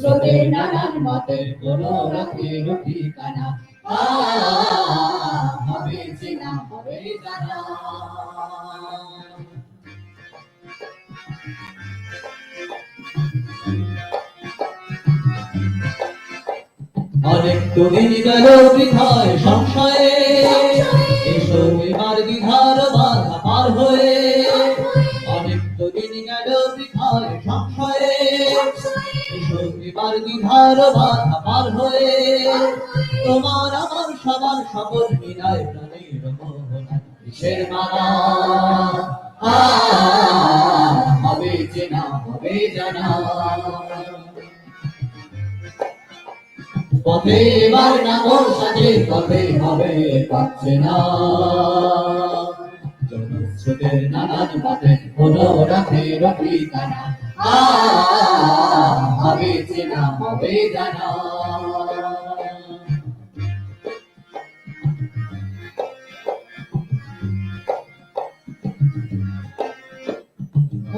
স্রোতের নানান মতে কোনো ঠিকানা। হবে চেনা হবে জানা অনেক দিন গেল বৃথায় সংশয়ে এসো এবার বিধার বাধা পার হয়ে। এবার বিধার বাধা পার হয়ে তোমার আমার সবার সবর মিলায় প্রাণের মোহনা কিসের মানা হবে চেনা হবে জানা পথে এবার নামর সাজে পথে হবে পাচ্ছে না। জনস্রোতের নানান পথে হলো রাখের ঠিকানা আ, হবে চেনা হবে জানা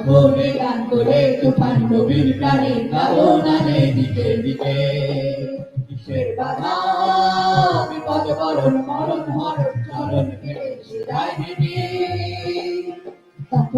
মনে গান করে তুফান নবীর প্রাণে কারণানে দিকে দিকে। কিসের বাধা, বিপদ বরণ, মরণ মরণ, চরণ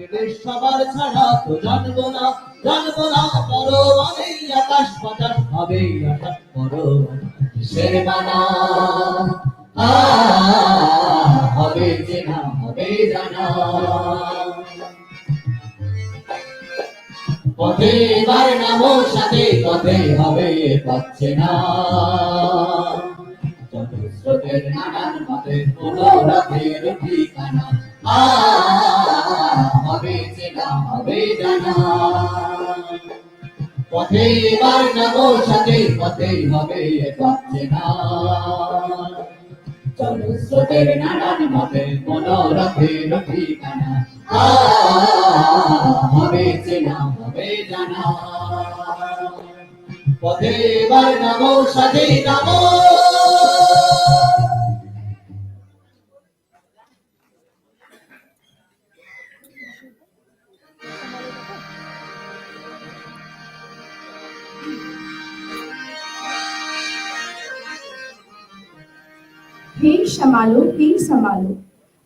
বিদেশ সবার ছাড়া তো জানব না। জানব না মানে আকাশ বাতাস হবে আকাশ বড় কিসের বানা হবে চেনা হবে জানা। পথে এবার নামো সাথে পথে হবে পাচ্ছে না। যত নানান পথে কোনো। রাতের ঠিকানা আ, হবে চেনা হবে জানা। পথে এবার নামো, সাথে পথে হবে পাচ্ছে না। চলো স্রোতের নানান মতে কোনো রাতের ঠিকানা হবে চেনা হবে জানা। পথে এবার নামো, সাথে নামো। Hey Shamalo, Hey Samalo,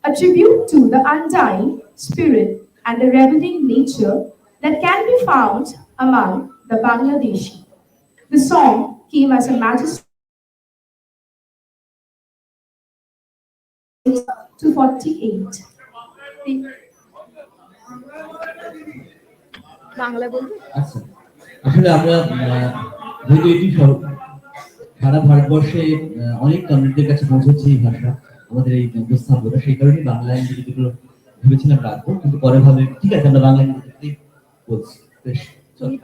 a tribute to the undying spirit and the reveling nature that can be found among the Bangladeshi. The song came as a majesty to 48. The- Bangla বলবে আচ্ছা আসলে আমরা আহ, যেহেতু এটি সব- সারা ভারতবর্ষে অনেক কমিউনিটির কাছে পৌঁছেছে এই ভাষা, আমাদের এই উপস্থাপনা সেই কারণে বাংলা ইংরেজি দুটো ভেবেছিলাম রাখব, কিন্তু পরে ভাবে, ঠিক আছে, আমরা বাংলা ইংরেজিতেই বলছি। বেশ, চলো।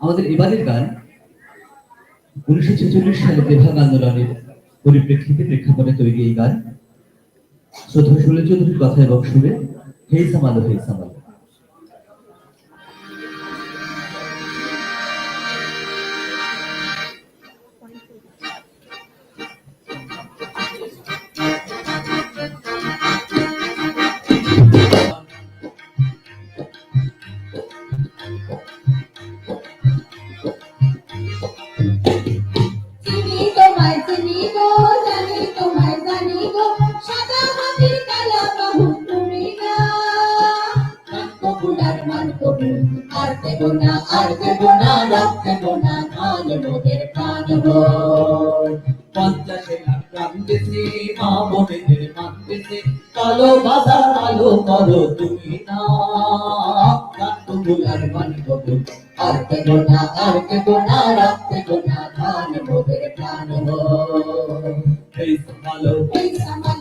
আমাদের এবারের গান উনিশশো ছেচল্লিশ সালে তেভাগ আন্দোলনের পরিপ্রেক্ষিতে প্রেক্ষাপটে তৈরি এই গান। শ্রদ্ধা সুরে চৌধুরীর কথা এবং সুরে হেই সামালো হেই সামালো। কালো বাজার আলো করো তুমি না। আর মান কবুল আর দেব না, আর দেব না রব দেব না ধান মোদের প্রাণ গো হেই সামালো হেই সামালো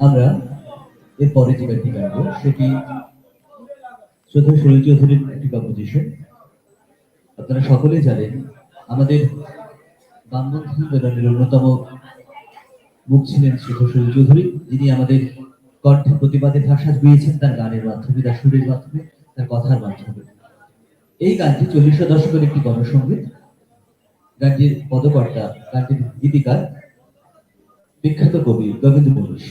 আমরা এর পরে যে গানটি গাইব, সেটি শ্রদ্ধা সলিল চৌধুরীর একটি কম্পোজিশন আপনারা সকলেই জানেন, আমাদের বামবন্ধু আন্দোলনের অন্যতম মুখ ছিলেন সলিল চৌধুরী। যিনি আমাদের কণ্ঠে প্রতিবাদের ভাষা জুড়িয়েছেন তার গানের মাধ্যমে, তার সুরের মাধ্যমে, তার কথার মাধ্যমে। এই গানটি চল্লিশ দশকের একটি গণসঙ্গীত গানটির পদকর্তা গানটির গীতিকার বিখ্যাত কবি গোবিন্দ মনীষ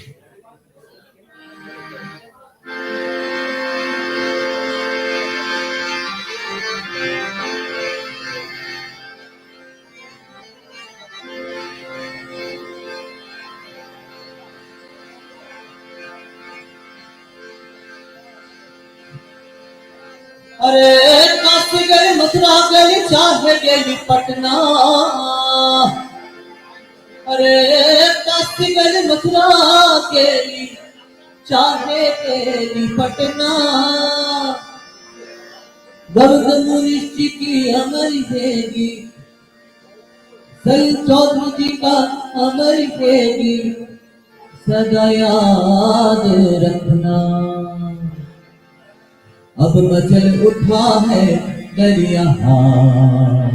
अरे काशी गई मथुरा गई चाहे गई पटना। अरे काशी गई मथुरा गई चाहे गई पटना। गौतम ऋषि की अमर देगी सही चौधरी जी का अमर देगी सदा याद रखना। अब मचल उठा है দরিয়া